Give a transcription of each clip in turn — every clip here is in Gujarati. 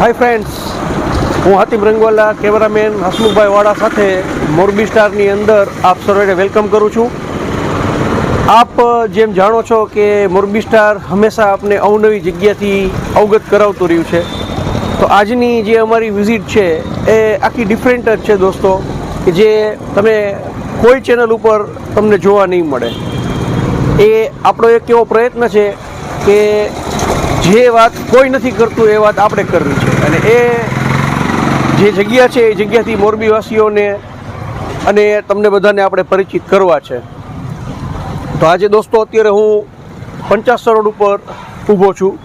હાય ફ્રેન્ડ્સ હું હાતિમ રંગવાલા, કેમેરામેન હસમુખભાઈ વાડા સાથે મોરબી સ્ટારની અંદર આપ સર્વેને વેલકમ કરું છું. આપ જેમ જાણો છો કે મોરબી સ્ટાર હંમેશા આપને અવનવી જગ્યાથી અવગત કરાવતું રહ્યું છે. તો આજની જે અમારી વિઝિટ છે, એ આખી ડિફરન્ટ જ છે દોસ્તો, કે જે તમે કોઈ ચેનલ ઉપર તમને જોવા નહીં મળે. એ આપણો એક એવો પ્રયત્ન છે કે જે વાત કોઈ નથી કરતું, એ વાત આપણે કરવી છે. અને એ જે જગ્યા છે, એ જગ્યાથી મોરબીવાસીઓને અને તમને બધાને આપણે પરિચિત કરવા છે. તો આજે દોસ્તો, અત્યારે હું પંચાસ રોડ ઉપર ઊભો છું.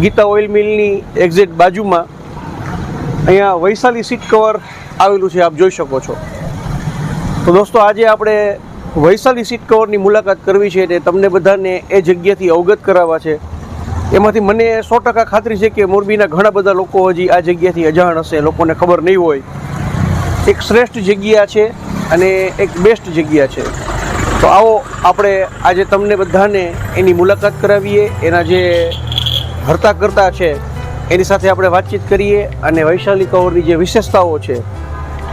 ગીતા ઓઇલ મિલની એક્ઝેક્ટ બાજુમાં. અહીંયા વૈશાલી સીટ કવર આવેલું છે, આપ જોઈ શકો છો. તો દોસ્તો, આજે આપણે વૈશાલી સીટ કવરની મુલાકાત કરવી છે અને તમને બધાને એ જગ્યાથી અવગત કરાવવા છે. એમાંથી મને સો ટકા ખાતરી છે કે મોરબીના ઘણા બધા લોકો હજી આ જગ્યાથી અજાણ હશે, લોકોને ખબર નહીં હોય. એક શ્રેષ્ઠ જગ્યા છે અને એક બેસ્ટ જગ્યા છે. તો આવો આપણે આજે તમને બધાને એની મુલાકાત કરાવીએ, એના જે હરતા કરતા છે, એની સાથે આપણે વાતચીત કરીએ અને વૈશાલી કવરની જે વિશેષતાઓ છે,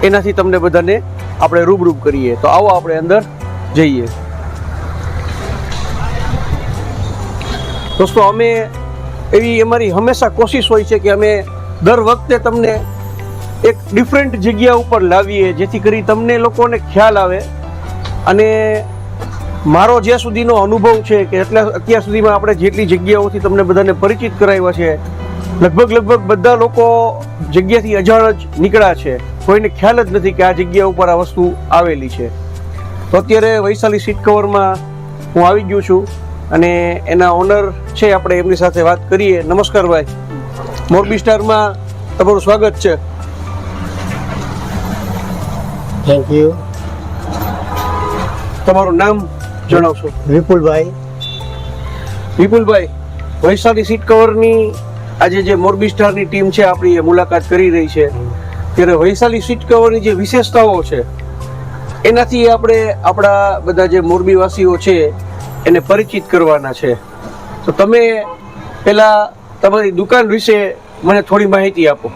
એનાથી તમને બધાને આપણે રૂબરૂબ કરીએ. તો આવો આપણે અંદર જઈએ. દોસ્તો, અમે એવી અમારી હંમેશા કોશિશ હોય છે કે અમે દર વખતે તમને એક ડિફરન્ટ જગ્યા ઉપર લાવીએ, જેથી કરી તમને લોકોને ખ્યાલ આવે. અને મારો જ્યાં સુધીનો અનુભવ છે કે એટલા અત્યાર સુધીમાં આપણે જેટલી જગ્યાઓથી તમને બધાને પરિચિત કરાવ્યા છે, લગભગ લગભગ બધા લોકો જગ્યાથી અજાણ જ નીકળ્યા છે. કોઈને ખ્યાલ જ નથી કે આ જગ્યા ઉપર આ વસ્તુ આવેલી છે. તો અત્યારે વૈશાલી સીટ કવરમાં હું આવી ગયો છું. અને એના ઓનર છે આપણે એમની સાથે વાત કરીએ. નમસ્કાર ભાઈ. મોરબી સ્ટારમાં તમારું સ્વાગત છે. થેન્ક યુ તમારું નામ જણાવશો? વિપુલભાઈ. વિપુલભાઈ વૈશાલી સીટ કવરની આજે જે મોરબી સ્ટારની ટીમ છે આપણી એ મુલાકાત કરી રહી છે. ત્યારે વૈશાલી સીટ કવરની જે વિશેષતાઓ છે એનાથી આપણે આપણા બધા જે મોરબીવાસીઓ છે એને પરિચિત કરવાના છે. તો તમે પહેલાં તમારી દુકાન વિશે મને થોડી માહિતી આપો.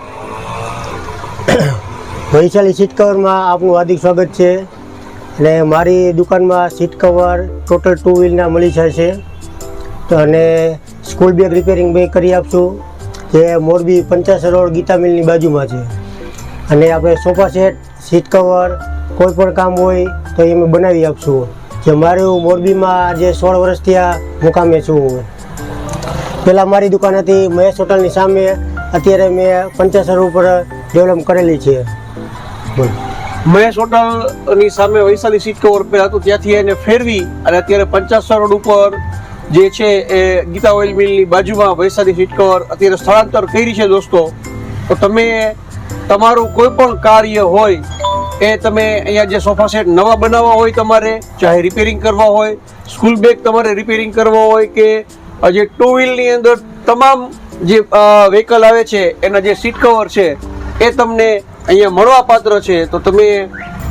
વૈશાલી સીટ કવરમાં આપનું હાર્દિક સ્વાગત છે. અને મારી દુકાનમાં સીટ કવર ટોટલ ટુ વ્હીલના મળી જાય છે. તો અને સ્કૂલ બેગ રિપેરિંગ બે કરી આપશું. જે મોરબી પંચાસર રોડ ગીતા મિલની બાજુમાં છે. અને આપણે સોફા સેટ, સીટ કવર, કોઈ પણ કામ હોય તો એ અમે બનાવી આપશું. જે મારું મોરબીમાં આજે સોળ વર્ષથી આ મુકામે છું. હું પહેલાં મારી દુકાન હતી મહેશ હોટલની સામે. અત્યારે મેં પંચાસર ઉપર ડેવલપ કરેલી છે. મહેશ હોટલની સામે વૈશાલી સીટ કવર પહેલા હતું. ત્યાંથી એને ફેરવી અને અત્યારે પંચાસર રોડ ઉપર જે છે એ ગીતા ઓઇલ મિલની બાજુમાં વૈશાલી સીટ કવર અત્યારે સ્થળાંતર કરી છે દોસ્તો. તો તમે, તમારું કોઈ પણ કાર્ય હોય એ તમે અહીંયા જે સોફા સેટ નવા બનાવવા હોય તમારે, ચાહે રિપેરિંગ કરવા હોય સ્કૂલ બેગ તમારે રિપેરિંગ કરવા હોય કે જે ટુ વ્હીલની અંદર તમામ જે વ્હીકલ આવે છે, એના જે સીટ કવર છે, એ તમને અહીંયા મળવા પાત્ર છે. તો તમે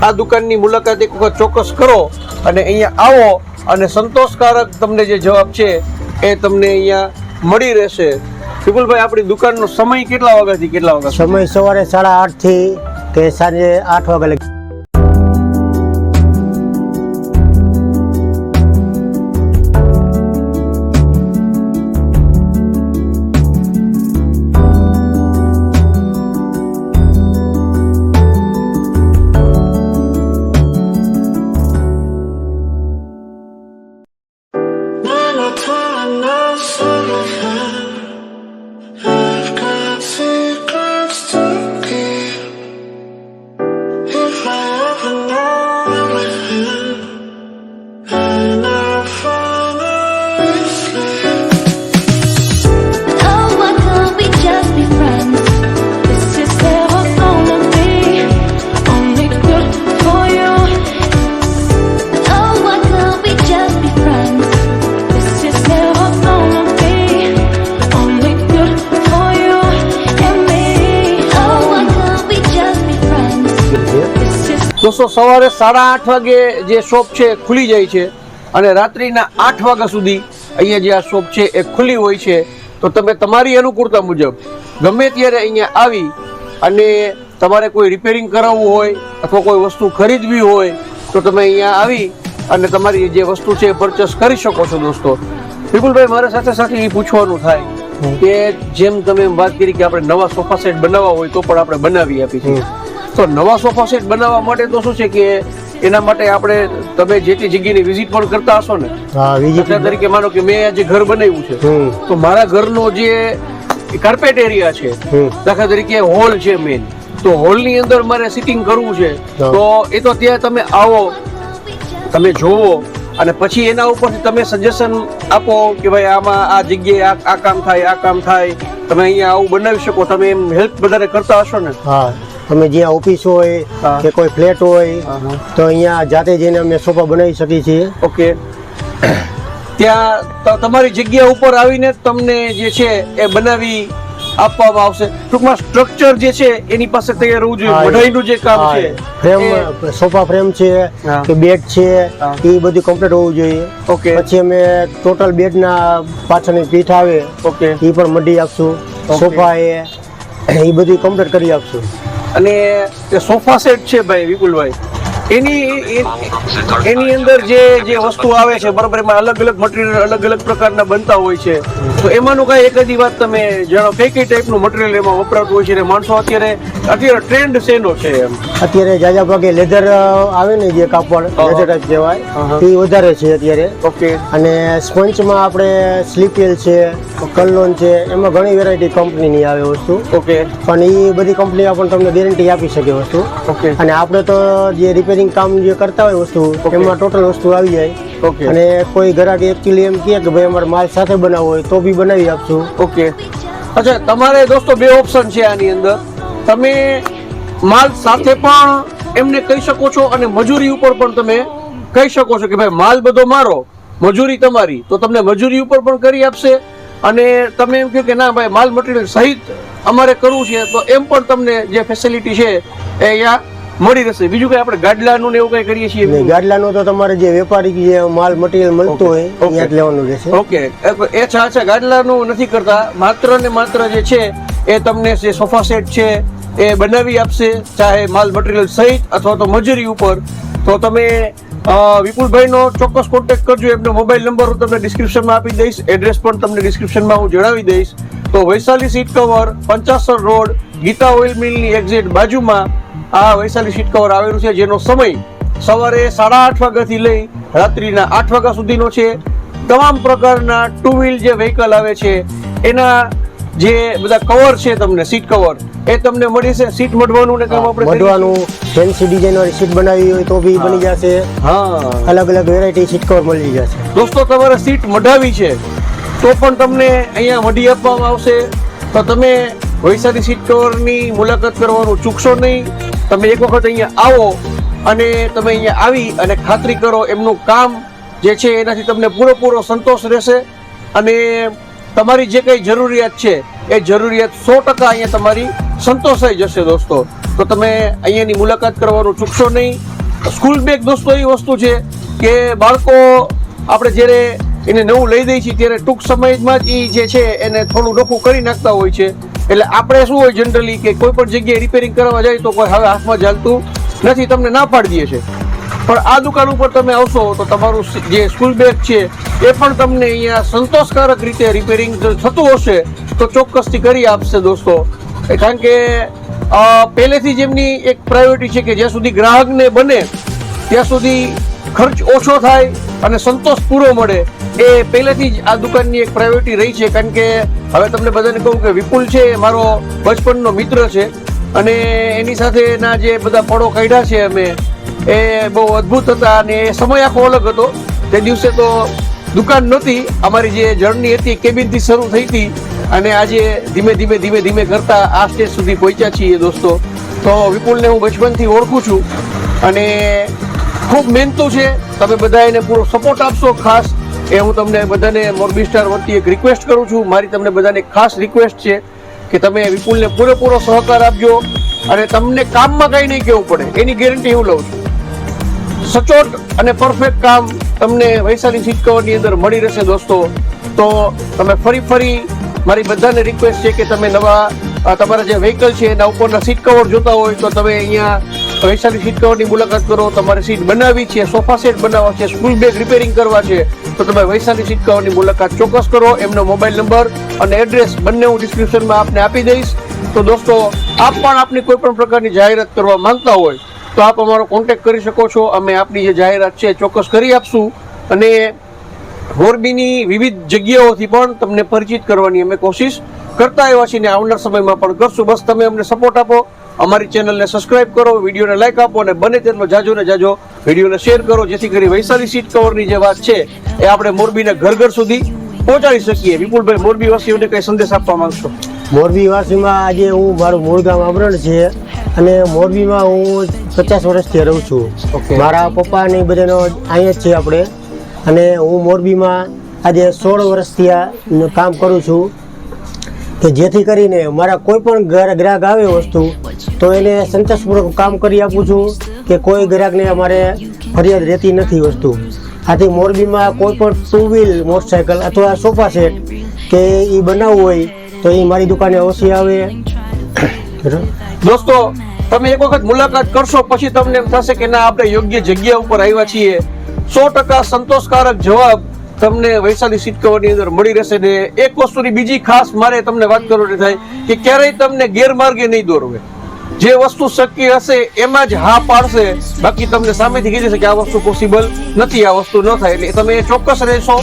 આ દુકાનની મુલાકાત એક વખત ચોક્કસ કરો અને અહીંયા આવો અને સંતોષકારક તમને જે જવાબ છે, એ તમને અહીંયા મળી રહેશે. વિપુલભાઈ, આપણી દુકાનનો સમય કેટલા વાગ્યાથી કેટલા વાગ્યા સમય સવારે સાડા આઠથી કે સાંજે આઠ વાગે લગી This સવારે સાડા આઠ વાગે જે શોપ છે ખુલી જાય છે અને રાત્રિના આઠ વાગ્યા સુધી અહીંયા જે આ શોપ છે એ ખુલ્લી હોય છે. તો તમે તમારી અનુકૂળતા મુજબ ગમે ત્યારે અહીંયા આવી અને તમારે કોઈ રિપેરિંગ કરાવવું હોય અથવા કોઈ વસ્તુ ખરીદવી હોય, તો તમે અહીંયા આવી અને તમારી જે વસ્તુ છે એ પરચેસ કરી શકો છો દોસ્તો. વિપુલભાઈ, મારા સાથે સાથે એ પૂછવાનું થાય કે જેમ તમે વાત કરી કે આપણે નવા સોફા સેટ બનાવવા હોય તો પણ આપણે બનાવી આપી છીએ. તો નવા સોફા સેટ બનાવવા માટે તો શું છે કે એના માટે આપણે તમે જે તે જગ્યાની વિઝિટ પણ કરતા હશો ને હા દાખલા તરીકે માનો કે મેં આજે ઘર બનાવ્યું છે. તો મારા ઘરનો જે કાર્પેટ એરિયા છે દાખલા તરીકે હોલ છે મેન તો હોલની અંદર મારે સિટિંગ કરવું છે. તો એ તો ત્યાં તમે આવો તમે જોવો અને પછી એના ઉપરથી તમે સજેશન આપો કે ભાઈ આમાં આ જગ્યાએ આ આ કામ થાય આ કામ થાય. તમે અહીંયા આવું બનાવી શકો તમે એમ હેલ્પ વધારે કરતા હશો ને. હા. અમે જ્યાં ઓફિસ હોય કે કોઈ ફ્લેટ હોય તો અહીંયા જાતે જઈને અમે સોફા બનાવી શકીએ છીએ. ઓકે. ત્યાં તમારી જગ્યા ઉપર આવીને તમને જે છે એ બનાવી આપવામાં આવશે. ટૂંકમાં સ્ટ્રક્ચર જે છે એની પાસે તૈયાર હોવું જોઈએ. મઢાઈનું જે કામ છે ફ્રેમ સોફા ફ્રેમ છે કે બેડ છે એ બધું કમ્પ્લીટ હોવું જોઈએ. ઓકે. પછી અમે ટોટલ બેડના પાછળની પીઠ આવે ઓકે. એ પણ મઢી આપશું. સોફા એ એ બધું કમ્પ્લીટ કરી આપશું. અને જે સોફા સેટ છે ભાઈ વિપુલભાઈ. એની એની અંદર જે જે વસ્તુ આવે છે બરોબર એમાં અલગ અલગ મટીરિયલ અલગ અલગ પ્રકારના બનતા હોય છે. તો એમાંનું કાંઈ એક જ વાત તમે જાણો કઈ કઈ ટાઈપનું મટીરિયલ એમાં વપરાતું હોય છે અને માણસો અત્યારે અત્યારે ટ્રેન્ડ શેનો છે એમ? અત્યારે જાજા ભાગે લેધર આવે ને જે કાપડ. લેધર જ કહેવાય. એ વધારે છે અત્યારે. ઓકે. અને સ્પંચમાં આપણે સ્લીપેલ છે કલ્લોન છે એમાં ઘણી વેરાયટી કંપનીની આવે વસ્તુ. ઓકે. પણ એ બધી કંપની પણ તમને ગેરંટી આપી શકે વસ્તુ. ઓકે. અને આપણે તો જે રિપેરિંગ કામ જે કરતા હોય વસ્તુ. એમાં ટોટલ વસ્તુ આવી જાય. ઓકે અને કોઈ ગ્રાહક એકચ્યુઅલી એમ કહે કે ભાઈ અમારે માલ સાથે બનાવવો હોય તો બી બનાવી આપશું. ઓકે અચ્છા તમારે દોસ્તો બે ઓપ્શન છે આની અંદર. તમે માલ સાથે પણ એમને કહી શકો છો અને મજૂરી ઉપર પણ તમે કહી શકો છો કે ભાઈ માલ બધો મારો મજૂરી તમારી. તો તમને મજૂરી ઉપર પણ કરી આપશે અને તમે એમ કહો કે ના ભાઈ માલ મટીરિયલ સહિત અમારે કરવું છે તો એમ પણ તમને જે ફેસિલિટી છે એ અહીંયા મળી રહેશે. બીજું કઈ આપણે ગાડલાનું ને એવું કઈ કરીએ છીએ? ગાડલાનો તો તમારે જે વેપારી જે માલ મટીરિયલ મળતો હોય ત્યાં જ લેવાનું રહેશે. ઓકે. એ છા અચ્છા ગાડલાનું નથી કરતા. માત્ર ને માત્ર જે છે એ તમને જે સોફા સેટ છે એ બનાવી આપશે ચાહે માલ મટીરિયલ સહિત અથવા તો મજૂરી ઉપર. તો તમે વિપુલભાઈનો ચોક્કસ કોન્ટેક્ટ કરજો. એમનો મોબાઈલ નંબર હું તમને ડિસ્ક્રિપ્શનમાં આપી દઈશ. એડ્રેસ પણ તમને ડિસ્ક્રિપ્શનમાં હું જણાવી દઈશ. તો Vaishali seat cover Panchasar road Gita oil મિલની exact બાજુમાં આ વૈશાલી સીટ કવર આવેલું છે જેનો સમય સવારે સાડા આઠ વાગ્યાથી લઈ રાત્રિના આઠ વાગ્યા સુધીનો છે. તમામ પ્રકારના ટુ વ્હીલ જે વ્હીકલ આવે છે એના જે બધા કવર છે તમને સીટ કવર એ તમને મળી છે સીટ મઢવાનું ને કામ આપણે. મઢવાનું ફેન્સી ડિઝાઇન વાળી સીટ બનાવી હોય તો બી બની જશે. હા. અલગ અલગ વેરાયટી સીટ કવર મળી જશે. દોસ્તો તમારે સીટ મઢાવી છે તો પણ તમને અહીંયા મઢી આપવામાં આવશે. તો તમે વૈશાલી સીટ કવરની મુલાકાત કરવાનું ચૂકશો નહીં. તમે એક વખત અહીંયા આવો અને તમે અહીંયા આવી અને ખાતરી કરો એમનું કામ જે છે એનાથી તમને પૂરેપૂરો સંતોષ રહેશે અને તમારી જે કંઈ જરૂરિયાત છે એ જરૂરિયાત સો ટકા અહીંયા તમારી સંતોષાઈ જશે દોસ્તો. તો તમે અહીંયાની મુલાકાત કરવાનું ચૂકશો નહીં. સ્કૂલ બેગ દોસ્તો એવી વસ્તુ છે કે બાળકો આપણે જ્યારે એને નવું લઈ દઈએ છીએ ત્યારે ટૂંક સમયમાં જ એ જે છે એને થોડું ડોખું કરી નાખતા હોય છે. એટલે આપણે શું હોય જનરલી કે કોઈ પણ જગ્યાએ રિપેરિંગ કરવા જાય તો કોઈ હવે હાથમાં ચાલતું નથી, તમને ના પાડી દે છે. પણ આ દુકાન ઉપર તમે આવશો તો તમારું જે સ્કૂલ બેગ છે, એ પણ તમને અહીંયા સંતોષકારક રીતે રિપેરિંગ થતું હશે તો ચોક્કસથી કરી આપશે દોસ્તો. કારણ કે પહેલેથી જ એમની એક પ્રાયોરિટી છે કે જ્યાં સુધી ગ્રાહકને બને, ત્યાં સુધી ખર્ચ ઓછો થાય અને સંતોષ પૂરો મળે, એ પહેલેથી જ આ દુકાનની એક પ્રાયોરિટી રહી છે. કારણ કે હવે તમને બધાને કહું કે વિપુલ છે, મારો બચપનનો મિત્ર છે અને એની સાથેના જે બધા ફળો કાઢ્યા છે અમે, એ બહુ અદ્ભુત હતા અને એ સમય આખો અલગ હતો. તે દિવસે તો દુકાન નહોતી, અમારી જે જર્ની હતી કેબિનથી શરૂ થઈ હતી અને આજે ધીમે ધીમે ધીમે ધીમે કરતા આ સ્ટેજ સુધી પહોંચ્યા છીએ દોસ્તો. તો વિપુલને હું બચપનથી ઓળખું છું અને ખૂબ મહેનતું છે. તમે બધા એને પૂરો સપોર્ટ આપશો ખાસ. એ હું તમને બધાને મોરબી સ્ટાર વતી એક રિક્વેસ્ટ કરું છું. મારી તમને બધાને ખાસ રિક્વેસ્ટ છે કે તમે વિપુલને પૂરેપૂરો સહકાર આપજો અને તમને કામમાં કંઈ નહીં કહેવું પડે. એની ગેરંટી હું લઉં છું. સચોટ અને પરફેક્ટ કામ તમને વૈશાલી સીટ કવરની અંદર મળી રહેશે દોસ્તો. તો તમે ફરી ફરી મારી બધાને રિક્વેસ્ટ છે કે તમે નવા તમારા જે વ્હીકલ છે એના ઉપરના સીટ કવર જોતા હોય તો તમે અહીંયા વૈશાલી સીટ મુલાકાત કરો, તમારે સીટ બનાવવી છે, સોફા સેટ બનાવવા છે, સ્કૂલ બેગ રિપેરિંગ કરવા છે, તો તમે વૈશાલી સીટ મુલાકાત ચોક્કસ કરો, એમનો મોબાઈલ નંબર અને એડ્રેસ બંને હું ડિસ્ક્રિપ્શનમાં આપને આપી દઈશ. તો દોસ્તો, આપ પણ આપની કોઈ પણ પ્રકારની જાહેરાત કરવા માંગતા હોય, તો આપ અમારો કોન્ટેક્ટ કરી શકો છો. અમે આપની જે જાહેરાત છે, ચોક્કસ કરી આપશું. અને મોરબીની વિવિધ જગ્યાઓથી પણ તમને પરિચિત કરવાની અમે કોશિશ કરતા આવ્યા છીએ ને આવનાર સમયમાં પણ કરશું. બસ તમે અમને સપોર્ટ આપો. અમારી ચેનલને સબસ્ક્રાઇબ કરો વિડીયોને લાઈક આપો અને બને તેટલો જાજો ને જાજો વિડીયોને શેર કરો જેથી કરી વૈશાલી સીટ કવરની જે વાત છે એ આપણે મોરબીને ઘર ઘર સુધી પહોંચાડી શકીએ. વિપુલભાઈ મોરબી વાસીઓને કઈ સંદેશ આપવા માંગશો? મોરબી વાસીમાં આજે હું મારું મૂળ ગામ આમરણ છે અને મોરબીમાં હું પચાસ વર્ષથી રહું છું. મારા પપ્પા ને બધાનો અહીંયા જ છે આપણે. અને હું મોરબીમાં આજે સોળ વર્ષથી આ કામ કરું છું કે જેથી કરીને મારા કોઈ પણ ગ્રા- ગ્રાહક આવે વસ્તુ તો એને સંતોષપૂર્વક કામ કરી આપું છું કે કોઈ ગ્રાહકને અમારે ફરિયાદ રહેતી નથી વસ્તુ. આથી મોરબીમાં કોઈ પણ ટુ વ્હીલ મોટરસાયકલ અથવા સોફા સેટ કે એ બનાવવું હોય, તો એ મારી દુકાને અવશ્ય આવે. દોસ્તો, તમે એક વખત મુલાકાત કરશો, પછી તમને એમ થશે કે ના, આપણે યોગ્ય જગ્યા ઉપર આવ્યા છીએ. સો ટકા સંતોષકારક જવાબ તમને વૈશાલી સીટ કવરની અંદર મળી રહેશે ને એક વસ્તુની બીજી ખાસ મારે તમને વાત કરવાની થાય કે ક્યારેય તમને ગેરમાર્ગે નહીં દોરવે. જે વસ્તુ શક્ય હશે એમાં જ હા પાડશે. બાકી તમને સામેથી કીધી છે કે આ વસ્તુ પોસિબલ નથી, આ વસ્તુ ન થાય. એટલે તમે ચોક્કસ રહેશો.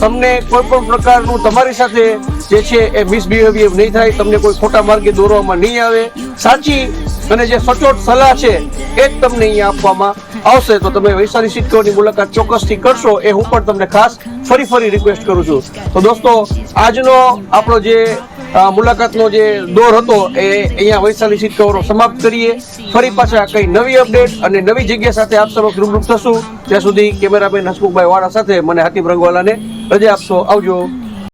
તમને કોઈ પણ પ્રકારનું તમારી સાથે જે છે એ મિસબિહેવિયર નહીં થાય. તમને કોઈ ખોટા માર્ગે દોરવામાં નહીં આવે. સાચી અને જે સચોટ સલાહ છે એ જ તમને અહીંયા આપવામાં આવશે. તો તમે વૈશાલી સિક્કોની મુલાકાત ચોક્કસથી કરશો એ હું પણ તમને ખાસ ફરી ફરી રિક્વેસ્ટ કરું છું. તો દોસ્તો, આજનો આપણો જે મુલાકાતનો જે દોર હતો એ અહીંયા વૈશાલી સીટ કવરો સમાપ્ત કરીએ. ફરી પાછા કઈ નવી અપડેટ અને નવી જગ્યા સાથે આપ સમક્ષ રૂબરૂ થશું. ત્યાં સુધી કેમેરામેન હસમુખભાઈ વાળા સાથે, મને હાતિમ રંગવાલાને રજા આપશો. આવજો.